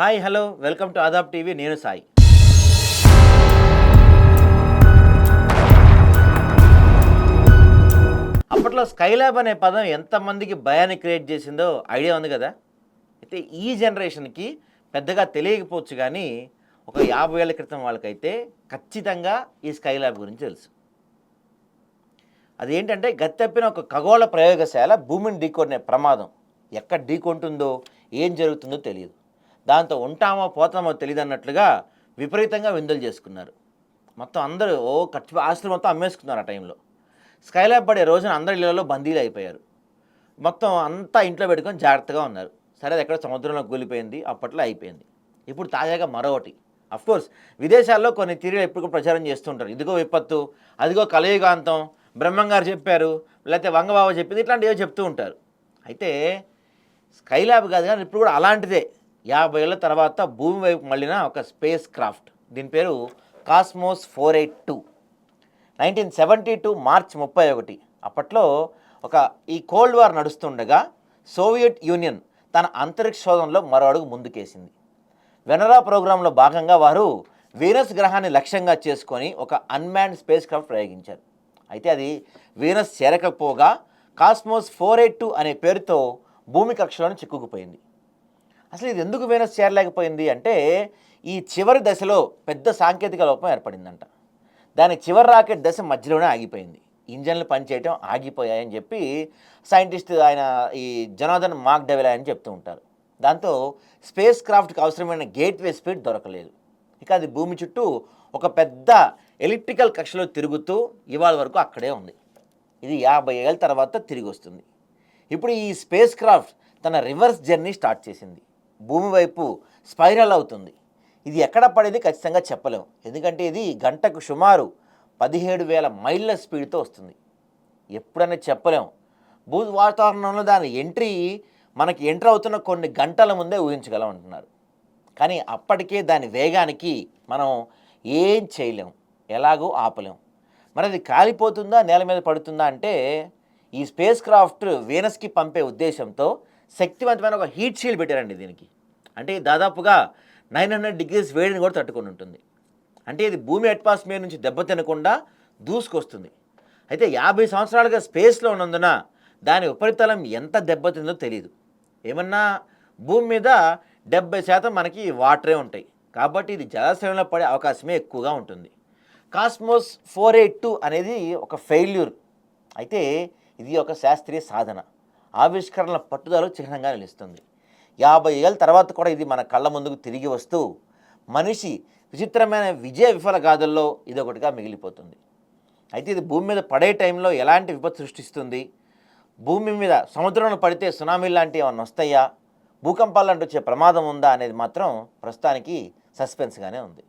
Hi hello welcome to Aadab TV నేను సాయి. అప్పట్లో Skylab అనే పదం ఎంతమందికి భయాన్ని క్రియేట్ చేసిందో ఐడియా ఉంది కదా? అయితే ఈ జనరేషన్కి పెద్దగా తెలియకపోవచ్చు కానీ ఒక యాభై ఏళ్ళ క్రితం వాళ్ళకైతే ఖచ్చితంగా ఈ స్కైలాబ్ గురించి తెలుసు. అదేంటంటే గత్తెప్పిన ఒక ఖగోళ ప్రయోగశాల భూమిని ఢీకొనే ప్రమాదం ఎక్కడ ఢీకొంటుందో ఏం జరుగుతుందో తెలియదు. దాంతో ఉంటామో పోతామో తెలియదన్నట్లుగా విపరీతంగా విందులు చేసుకున్నారు. మొత్తం అందరూ ఓ ఖర్చు ఆస్తులు మొత్తం అమ్మేసుకున్నారు ఆ టైంలో. స్కైలాబ్ పడే రోజున అందరి ఇళ్ళలో బందీలు అయిపోయారు. మొత్తం అంతా ఇంట్లో పెట్టుకొని జాగ్రత్తగా ఉన్నారు. సరే అది ఎక్కడ సముద్రంలో కూలిపోయింది అప్పట్లో అయిపోయింది. ఇప్పుడు తాజాగా మరొకటి. కోర్స్ విదేశాల్లో కొన్ని థిరీలు ఎప్పుడు కూడా ప్రచారం చేస్తుంటారు. ఇదిగో విపత్తు అదిగో కలయుగాంతం బ్రహ్మంగారు చెప్పారు లేకపోతే వంగబాబు చెప్పింది ఇట్లాంటివో చెప్తూ ఉంటారు. అయితే స్కైలాబ్ కాదు కానీ ఇప్పుడు కూడా అలాంటిదే. యాభై ఏళ్ళ తర్వాత భూమి వైపు మళ్ళిన ఒక స్పేస్ క్రాఫ్ట్. దీని పేరు Cosmos four eight two. Nineteen seventy two March ముప్పై ఒకటి. అప్పట్లో ఒక ఈ కోల్డ్ వార్ నడుస్తుండగా సోవియట్ యూనియన్ తన అంతరిక్ష శోధనలో మరో అడుగు ముందుకేసింది. వెనరా ప్రోగ్రాంలో భాగంగా వారు వీనస్ గ్రహాన్ని లక్ష్యంగా చేసుకొని ఒక అన్మ్యాన్డ్ స్పేస్ క్రాఫ్ట్ ప్రయోగించారు. అయితే అది వీనస్ చేరకపోగా కాస్మోస్ ఫోర్ ఎయిట్ టూ అనే పేరుతో భూమి కక్షలోని చిక్కుకుపోయింది. అసలు ఇది ఎందుకు వీనస్ చేరలేకపోయింది అంటే ఈ చివరి దశలో పెద్ద సాంకేతిక లోపం ఏర్పడిందంట. దాని చివరి రాకెట్ దశ మధ్యలోనే ఆగిపోయింది. ఇంజన్లు పనిచేయటం ఆగిపోయాయని చెప్పి సైంటిస్ట్ ఆయన ఈ జనార్దన్ మాక్ డెవెలా అని చెప్తూ ఉంటారు. దాంతో స్పేస్ క్రాఫ్ట్కి అవసరమైన గేట్వే స్పీడ్ దొరకలేదు. ఇక అది భూమి చుట్టూ ఒక పెద్ద ఎలక్ట్రికల్ కక్షలో తిరుగుతూ ఇవాళ వరకు అక్కడే ఉంది. ఇది యాభై ఏళ్ళ తర్వాత తిరిగి వస్తుంది ఇప్పుడు ఈ స్పేస్ క్రాఫ్ట్ తన రివర్స్ జర్నీ స్టార్ట్ చేసింది. భూమి వైపు స్పైరల్ అవుతుంది. ఇది ఎక్కడ పడేది ఖచ్చితంగా చెప్పలేము. ఎందుకంటే ఇది గంటకు సుమారు పదిహేడు వేల మైళ్ళ స్పీడ్తో వస్తుంది. ఎప్పుడైనా చెప్పలేం భూ వాతావరణంలో దాని ఎంట్రీ మనకి ఎంటర్ అవుతున్న కొన్ని గంటల ముందే ఊహించగలం అంటున్నారు. కానీ అప్పటికే దాని వేగానికి మనం ఏం చేయలేం ఎలాగో ఆపలేం మరి అది కాలిపోతుందా నేల మీద పడుతుందా అంటే ఈ స్పేస్ క్రాఫ్ట్ వీనస్కి పంపే ఉద్దేశంతో శక్తివంతమైన ఒక హీట్ షీల్డ్ పెట్టారండి దీనికి. అంటే దాదాపుగా నైన్ హండ్రెడ్ డిగ్రీస్ వేడిని కూడా తట్టుకొని ఉంటుంది. అంటే ఇది భూమి అట్మాస్ఫియర్ నుంచి దెబ్బతినకుండా దూసుకొస్తుంది. అయితే యాభై సంవత్సరాలుగా స్పేస్లో ఉన్నందున దాని ఉపరితలం ఎంత దెబ్బతిందో తెలియదు ఏమన్నా భూమి మీద డెబ్బై శాతం మనకి వాటరే ఉంటాయి. కాబట్టి ఇది జలాశయంలో పడే అవకాశమే ఎక్కువగా ఉంటుంది. కాస్మోస్ ఫోర్ ఎయిట్ టూ అనేది ఒక ఫెయిల్యూర్ అయితే ఇది ఒక శాస్త్రీయ సాధన. ఆవిష్కరణల పట్టుదల చిహ్నంగా నిలుస్తుంది. యాభై ఏళ్ళ తర్వాత కూడా ఇది మన కళ్ళ ముందుకు తిరిగి వస్తూ మనిషి విచిత్రమైన విజయ విఫల గాథల్లో ఇది ఒకటిగా మిగిలిపోతుంది. అయితే ఇది భూమి మీద పడే టైంలో ఎలాంటి విపత్తు సృష్టిస్తుంది? భూమి మీద సముద్రంలో పడితే సునామీ లాంటివి ఏమన్నా వస్తాయా? భూకంపాలు లాంటి వచ్చే ప్రమాదం ఉందా? అనేది మాత్రం ప్రస్తుతానికి సస్పెన్స్గానే ఉంది.